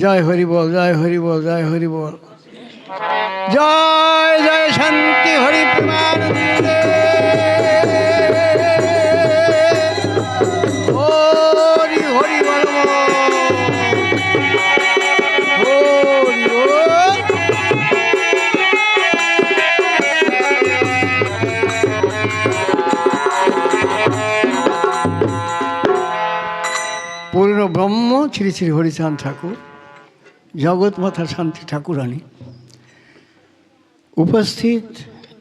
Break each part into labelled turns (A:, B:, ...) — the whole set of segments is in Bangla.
A: জয় হরি বল, জয় হরি বল, জয় হরি বল। জয় জয় শান্তি হরি। পূর্ণ ব্রহ্ম শ্রী শ্রী হরিচাঁদ ঠাকুর। জগৎ মাতা শান্তি ঠাকুরানী। উপস্থিত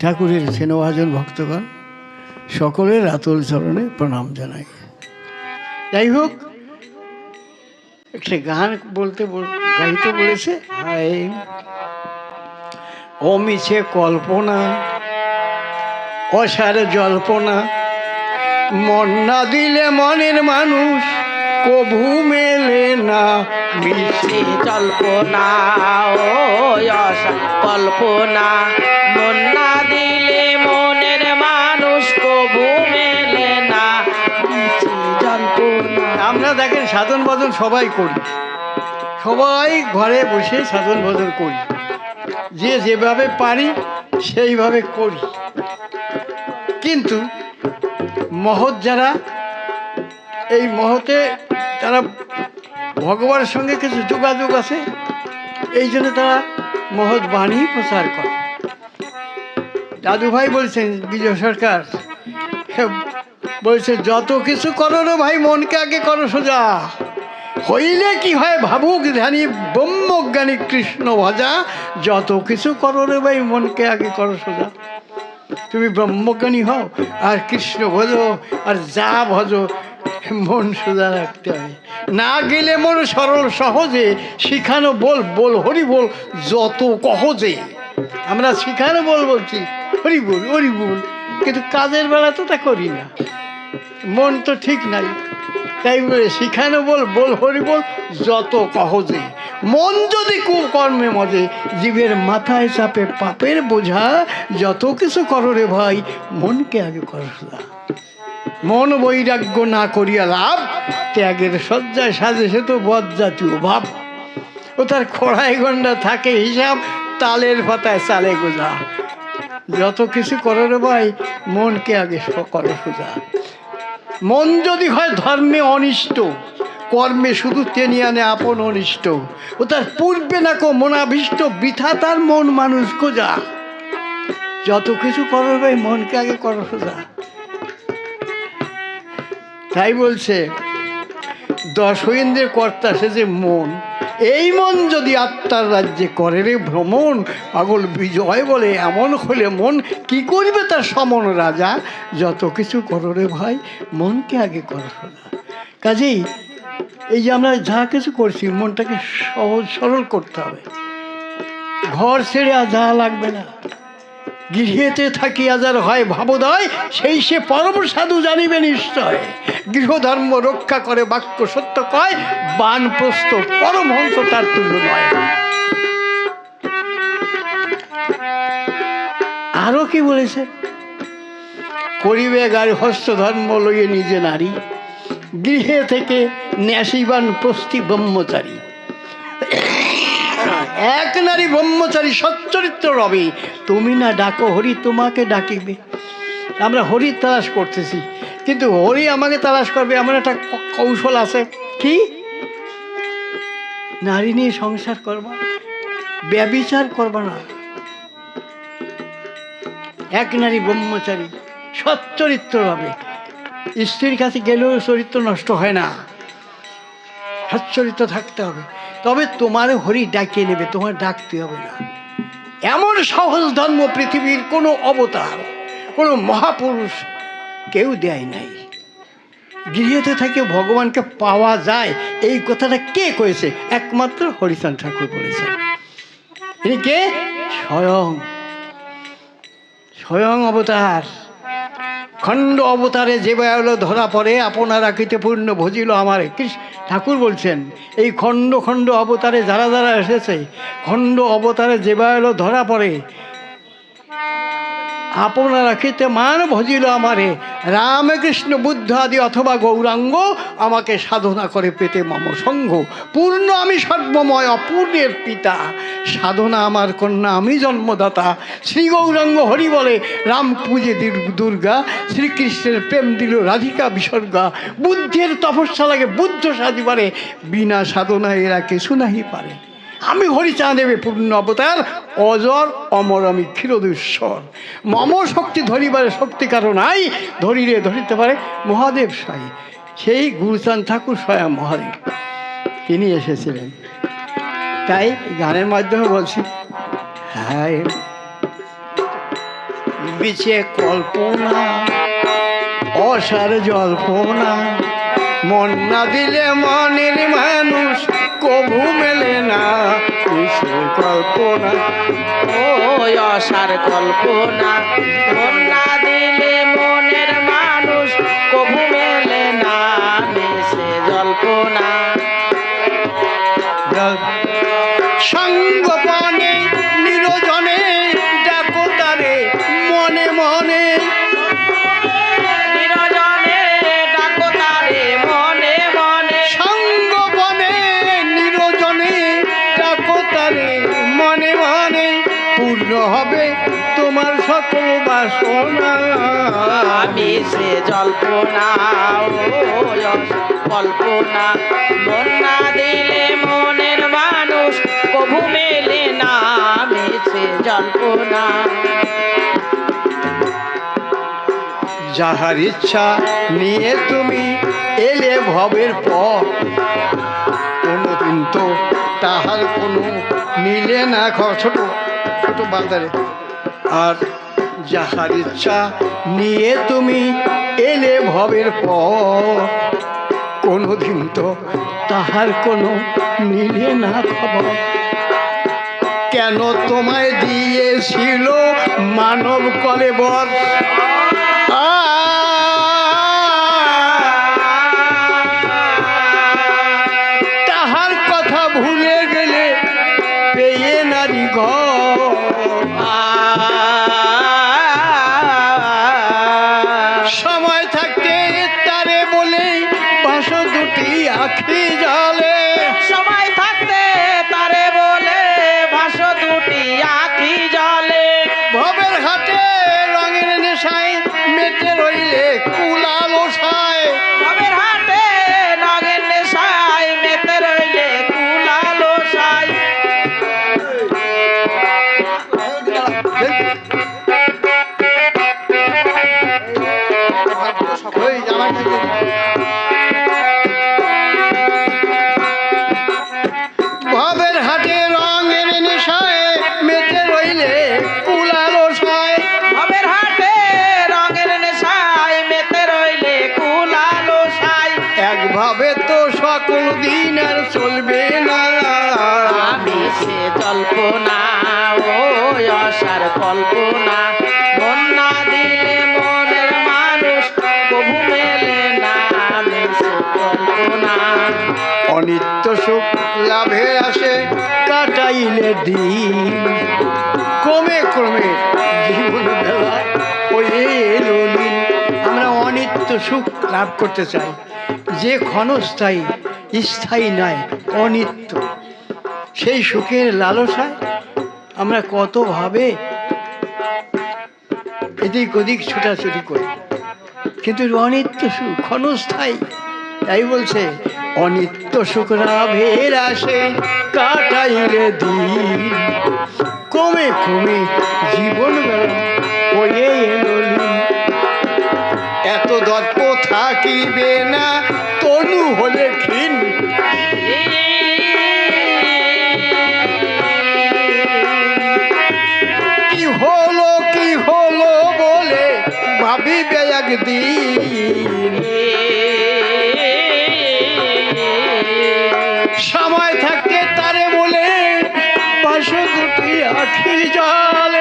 A: ঠাকুরের সেনভাজন ভক্তগণ, সকলের আতল চরণে প্রণাম জানাই। যাই হোক একটা গান বলতে গাইতে বলেছে অমিছে কল্পনা, অসার জল্পনা, মন না দিলে মনের মানুষ কভু মেলে না মিছে
B: জল্পনা ও কল্পনা। মন না দিলে মনের মানুষ কবু মেলে না মিছে জল্পনা
A: আমরা দেখেন সাধন ভজন সবাই করি। সবাই ঘরে বসে সাধন ভজন করি। যে যেভাবে পারি, সেইভাবে করি। কিন্তু মহৎ যারা এই মহতে তারা ভগবানের সঙ্গে কিছু যোগাযোগ আছে? এই জন্য তারা মহৎ বাণী প্রচার করে। দাদু ভাই বলছেন, বিজয় সরকার বলছে, যত কিছু করো রে ভাই, মনকে আগে করো সোজা। হইলে কি হয় ভাবুক, ধ্যানী ব্রহ্মজ্ঞানী কৃষ্ণ ভজা, যত কিছু করো রে ভাই, মনকে আগে করো সোজা। তুমি ব্রহ্মজ্ঞানী হও, আর কৃষ্ণ ভজো, আর যা ভজো মন সোজা রাখতে হয়। না গেলে মন সরল সহজে, শিখানো বল বল হরি বল যত কহজে আমরা শিখানো বল বলছি হরি বল হরি বল কিন্তু কাজের বেলা তো তা করি না। মন তো ঠিক নাই। তাই বলে শিখানো বল বল হরি বল যত কহজে মন যদি কুকর্মে মজে, জীবের মাথায় চাপে পাপের বোঝা, যত কিছু করো রে ভাই, মনকে আগে করো মন বৈরাগ্য না করিয়া লাভ, ত্যাগের শয্যায় সাজে সে তো বদ জাতীয় ভাব। ও তার খড়াই গন্ডা থাকে হিসাব, তালের পাতায় চালে গোজা। যত কিছু করো রে ভাই, মনকে আগে করো সোজা। মন যদি হয় ধর্মে অনিষ্ট, কর্মে শুধু টেনে আনে আপন অনিষ্ট। ও তার পূর্বে না কো মনাভীষ্ট, বৃথা তার মন মানুষ কোজা যত কিছু করো ভাই, মনকে আগে করো সোজা। তাই বলছে দশইন্দ্রের কর্তা সে যে মন, এই মন যদি আত্মার রাজ্যে করে রে ভ্রমণ, পাগল বিজয় বলে এমন হলে মন কি করবে তার সমন রাজা? যত কিছু করো রে ভাই, মনকে আগে করো। না কাজেই এই যে আমরা যা কিছু করছি, মনটাকে সহজ সরল করতে হবে। ঘর ছেড়ে আর যা লাগবে না। গৃহেতে থাকি আজার হয় ভাবোদয়, সেই সে পরম সাধু জানিবে নিশ্চয়। গৃহধর্ম রক্ষা করে বাক্য সত্য কয় বানপ্রস্ত পরমহংস তার তুল্য নয় আরও কি বলেছে? করিবে গাড়ি হস্ত ধর্ম লইয়ে নিজে নারী, গৃহে থেকে ন্যাসিবান প্রস্তি ব্রহ্মচারী। এক নারী ব্রহ্মচারী, সচ্চরিত্র রবে। তুমি না ডাকো, হরি তোমাকে ডাকিবে। আমরা হরির তালাশ করতেছি। কিন্তু হরি আমাকে তালাশ করবে, এমন একটা কৌশল আছে। কি? নারী নিয়ে সংসার করবা? ব্যবিচার করবা না। এক নারী ব্রহ্মচারী, সচ্চরিত্র হবে স্ত্রীর কাছে গেলেও চরিত্র নষ্ট হয় না। সচ্চরিত্র থাকতে হবে। তবে তোমার হরি ডাকিয়ে নেবে, তোমার ডাকতে হবে না। এমন সহজ ধর্ম পৃথিবীর কোনো অবতার, কোনো মহাপুরুষ কেউ দেয় নাই। গৃহেতে থেকে ভগবানকে পাওয়া যায়, এই কথাটা কে কয়েছে? একমাত্র হরিচাঁদ ঠাকুর বলেছেন। ইনি কে? স্বয়ং। স্বয়ং অবতার। খণ্ড অবতারে যে বেয়ালো ধরা পড়ে, আপনার রাখিতে পূর্ণ ভজিল আমার। কৃষ্ণ ঠাকুর বলছেন, এই খণ্ড খণ্ড অবতারে যারা যারা এসেছে, খণ্ড অবতারে যে বেয়ালো ধরা পড়ে আপনারা খেতে মান ভজিল আমারে। রামকৃষ্ণ বুদ্ধ আদি অথবা গৌরাঙ্গ আমাকে সাধনা করে পেতে মম সঙ্গ। পূর্ণ আমি সর্বময়, অপূর্ণের পিতা। সাধনা আমার কন্যা, আমি জন্মদাতা। শ্রী গৌরাঙ্গ হরি বলে, রাম পূজে দুর্গা, শ্রীকৃষ্ণের প্রেম দিল রাধিকা বিসর্গা। বুদ্ধের তপস্যা লাগে, বুদ্ধ সাজিবারে বিনা সাধনা এরা কিছু নাহি পারে। আমি হরিচাঁদেবে পূর্ণ অবতার, অজর, অমর, আমি ক্ষীরদুশ্বর মম শক্তি ধরিবারে শক্তি কারণ নাই ধরিরে ধরিতে পারে মহাদেব সাই। সেই গুরুচাঁদ ঠাকুর স্বয়ং মহাদেব। তিনি এসেছিলেন। তাই গানের মাধ্যমে বলছি হ্যাঁ বিছে কল্পনা, অসার জল্পনা মন না দিলে মনের মানুষ কভু মেলে না। কৃষ্ণ কল্পনা।
B: ও অসার কল্পনা। মন না দিলে মনের কল্পনা মন না দিলে মনের মানুষ মেলে জল্পনা
A: যাহার ইচ্ছা নিয়ে তুমি এলে ভবের পর কোনোদিন তো তাহার কোনো মিলে না খ- ছোট ছোট বাজারে আর যাহার ইচ্ছা নিয়ে তুমি এলে ভবের পর কোনোদিন তো তাহার কোনো নিলে না খবর। কেন তোমায় দিয়েছিল মানব কলেবর? তাহার হাটে রঙের নেশায় দিন আর চলবে না।
B: আমি সে জল্পনা ওই অসার কল্পনা। না দিলে মনের মানুষ কভু মেলে না কল্পনা।
A: অনিত্য সুখ লাভে আসে কাটাইলে দিন। ক্রমে ক্রমে জীবন বেলা লীন। আমরা অনিত্য সুখ লাভ করতে চাই। যে ক্ষণস্থায়ী স্থায়ী নয়, অনিত্য। সেই সুখের লালসায় আমরা কতভাবে এদিক ওদিক ছুটাছুটি করি। কিন্তু অনিত্য সুখ ক্ষণস্থায়ী, তাই বলছে, অনিত্য সুখ লাভের আসে কাটাইলে দিন। কমে কমে জীবন এত দর্প থাকিবে না তনু হলে ক্ষীণ। কি হলো কি হলো বলে ভাবিবে একদিন। সময় থাকতে তারে বলে পাশে দুটি আখি জলে।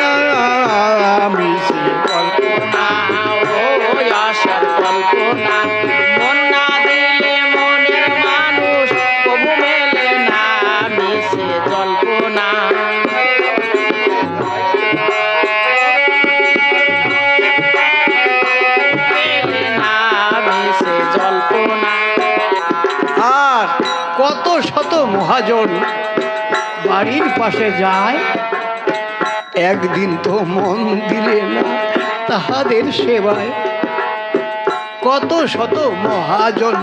A: মহাজন বাড়ির পাশে যায়। একদিন তো মন দিলে না তাহাদের সেবায়। কত শত মহাজন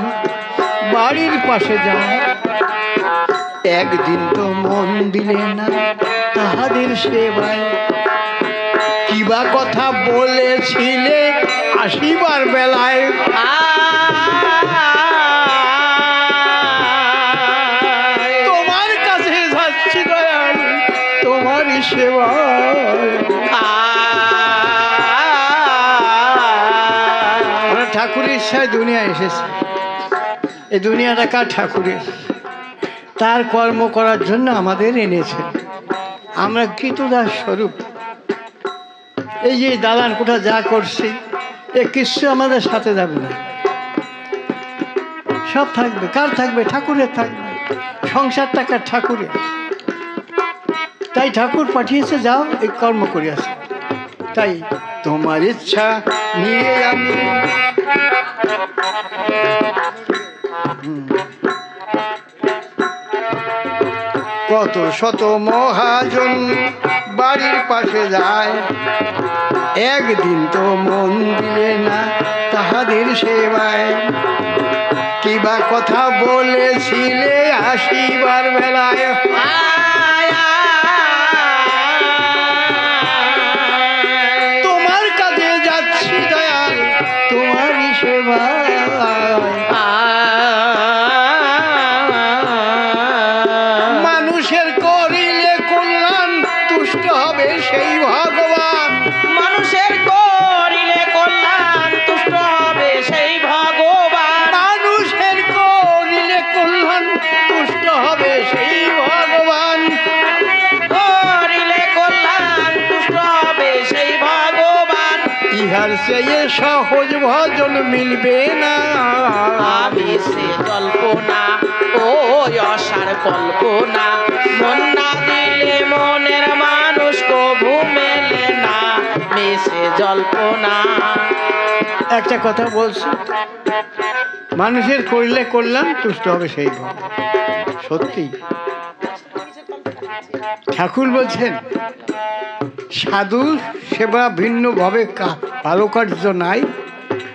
A: বাড়ির পাশে যায়। একদিন তো মন দিলে না তাহাদের সেবায়। কিবা কথা বলেছিলে আসিবার বেলায়? তোমার ঠাকুরের ইচ্ছায় দুনিয়া এসেছি। এই দুনিয়াটা কার ঠাকুরের? তার কর্ম করার জন্য আমাদের এনেছে। আমরা কৃতদাস স্বরূপ। এই যে দালান কোঠা যা করছি, এ কিছু আমাদের সাথে যাবে না। সব থাকবে। কার থাকবে? ঠাকুরের থাকবে। সংসার টাকা ঠাকুরের? তাই ঠাকুর পাঠিয়েছে, যাও, এই কর্ম করিয়াছে। তাই তোমার ইচ্ছা নিয়ে আমি কত শত মহাজন বাড়ির পাশে যায়। একদিন তো মন দিলে না তাহাদের সেবায়। কিবা কথা বলেছিলে আসিবার বেলায়। চেয়ে সহজ ভজন মিলবে না।
B: আমি সে কল্পনা ও অসার কল্পনা। মন না দিলে মনের মানুষ কভু মেলে না। মিশে জল্পনা।
A: একটা কথা বলছি মানুষের করলে করলাম তুষ্ট হবে সেই ভগবান সত্যি। ঠাকুর বলছেন সাধু সেবা ভিন্নভাবে কা- ভালো কার্য নাই,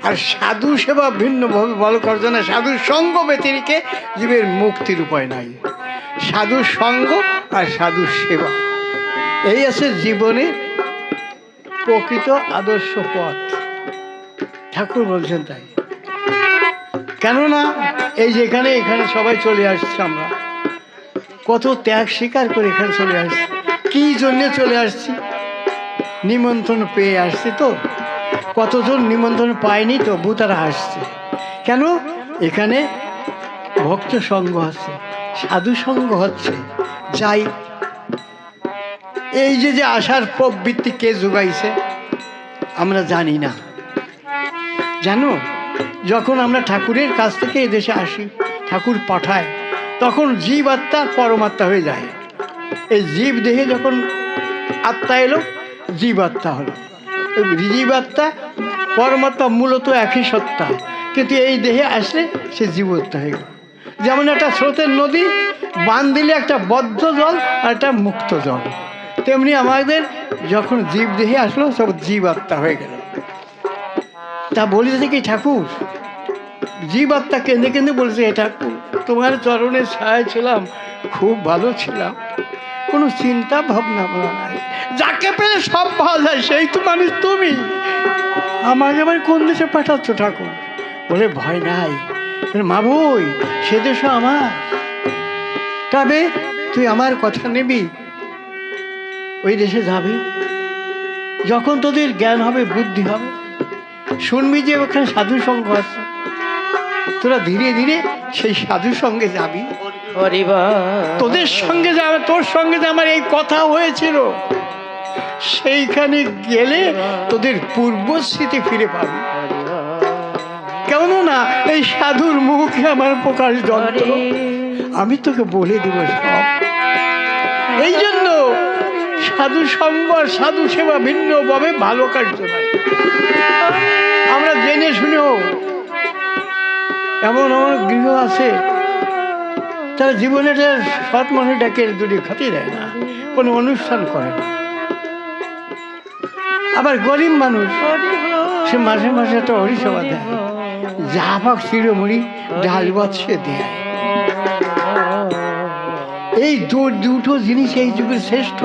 A: আর সাধু সেবা ভিন্নভাবে ভালো কার্য নাই। সাধুর সঙ্গ ব্যতিরিকে জীবের মুক্তির উপায় নাই। সাধুর সঙ্গ আর সাধুর সেবা। এই আছে জীবনে প্রকৃত আদর্শ পথ। ঠাকুর বলছেন তাই। কেননা, এই যে এখানে এখানে সবাই চলে আসছে আমরা। কত ত্যাগ স্বীকার করে এখানে চলে আসছি। কি জন্যে চলে আসছি? নিমন্ত্রণ পেয়ে আসছি তো। কতজন নিমন্ত্রণ পায়নি তবু তারা আসছে। কেন? এখানে ভক্ত সঙ্গ আছে, সাধু সঙ্গ হচ্ছে। যাই, এই যে যে আসার প্রবৃত্তি কে যোগাইছে, আমরা জানি না। জানো, যখন আমরা ঠাকুরের কাছ থেকে এদেশে আসি, ঠাকুর পাঠায়, তখন জীব আত্মা পরমাত্মা হয়ে যায়। এই জীব দেহে যখন আত্মা এলো, জীব আত্মা হলো। এই জীব আত্মা পরমাত্মা মূলত একই সত্তা। কিন্তু এই দেহে আসলে সে জীবত্মা হয়ে গেল। যেমন একটা স্রোতের নদী, বান দিলে একটা বদ্ধ জল আর একটা মুক্ত জল। তেমনি আমাদের যখন জীব দেহে আসলো, সব জীব আত্মা হয়ে গেল। তা বলেছে কি ঠাকুর? জীব আত্মা কেঁদে কেঁদে বলছে, "এ ঠাকুর, তোমার চরণের ছায় ছিলাম, খুব ভালো ছিলাম। কোনো চিন্তা ভাবনা আমার নাই। যাকে পেলে সব পাওয়া যায়, সেই তো মানুষ তুমি। আমাকে আবার কোন দেশে পাঠাচ্ছ ঠাকুর? বলে, ভয় নাই। মা বই, সে দেশও আমার। তবে তুই আমার কথা নিবি। ওই দেশে যাবি। যখন তোদের জ্ঞান হবে, বুদ্ধি হবে। শুনবি যে ওখানে সাধু সঙ্গ আছে। তোরা ধীরে ধীরে সেই সাধু সঙ্গে যাবি। তোদের সঙ্গে যে আমার তোর সঙ্গে যে আমার এই কথা হয়েছিল সেইখানে গেলে তোদের পূর্ব স্মৃতি ফিরে পাবি। কেননা এই সাধুর মুখে আমার প্রকাশ যন্ত্র। আমি তোকে বলে দেব সব। এই জন্য সাধু সঙ্গ সাধু সেবা ভিন্নভাবে ভালো কার্য আমরা জেনে শুনেও এমন আমার গৃহ আছে, তারা জীবনে সৎ মানুষ ডাকে দুটি খাতি দেয় না, কোনো অনুষ্ঠান করে না। আবার গরিব মানুষ, সে মাসে মাসে একটা হরিসভা দেয়, যা পাক চিরমুড়ি ডাল সে দেয়। এই দুটো জিনিস এই যুগের শ্রেষ্ঠ,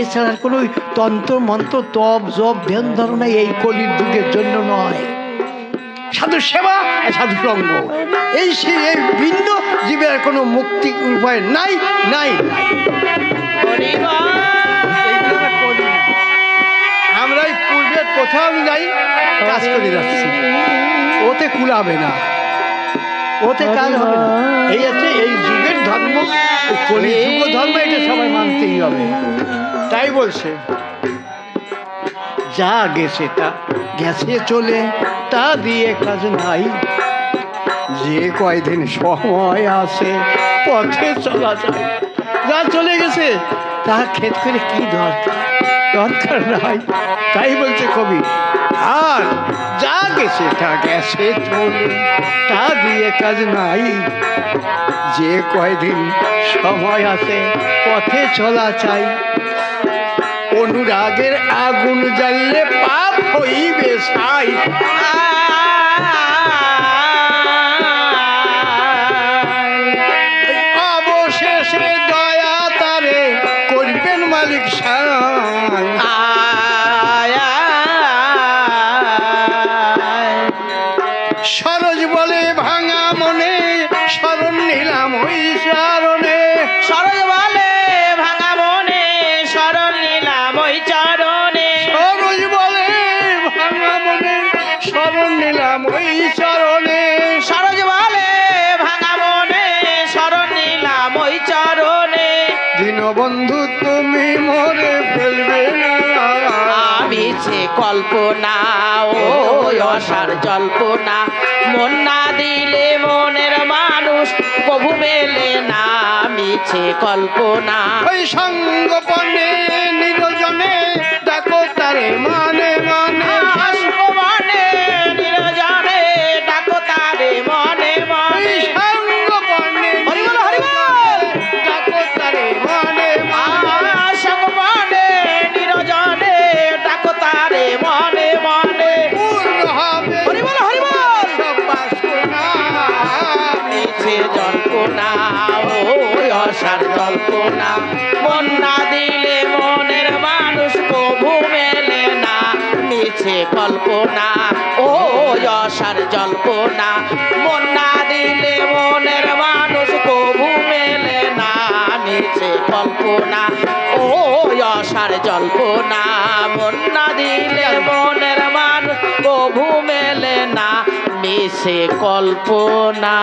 A: এছাড়া কোনো তন্ত্র, মন্ত্র, তপ, জপ, ধ্যান, ধারণা এই কলির যুগের জন্য নয়। সাধু সেবা সাধু সঙ্গ এই এই ভিন্ন জীবের কোনো মুক্তি উপায় নাই নাই আমরা এই পূর্বে কোথাও যাই, কাজ করে যাচ্ছি। ওতে কুলাবে না। ওতে কাজ হবে না। এই আছে এই যুগের ধর্ম কলি যুগ ধর্ম, এটা সবাই মানতেই হবে। তাই বলছে, যা গেছে তা গেছে চলে। তা দিয়ে কাজ নাই। যে কয়দিন সময় আছে, পথে চলা যায়। যা চলে গেছে, তা ক্ষেত করে কি দরকার? দরকার নাই। তাই বলছে কবি, আর যা গেছে, তা গেছে চলে। তা দিয়ে কাজ নাই। যে কয়দিন সময় আছে, পথে চলা চাই। অনুরাগের আগুন জ্বাললে পাপ হইবে সাই অবশেষে দয়া তারে করবেন মালিক সাই
B: অসার জল্পনা মন না দিলে মনের মানুষ কবু মেলে না, মিছে কল্পনা।
A: ওই সঙ্গপনে, নিরজনে ডাকো তারে মানে মনে।
B: জল্পনা ও অসার জল্পনা মন না দিলে মনের মানুষ প্রভু মেলে না। মিছে কল্পনা ও অসার জল্পনা। মন না দিলে মনের মানুষ প্রভু মেলে না। মিছে কল্পনা ও অসার জল্পনা। মন না দিলে মনের মানুষ প্রভু মেলে না। মিছে কল্পনা।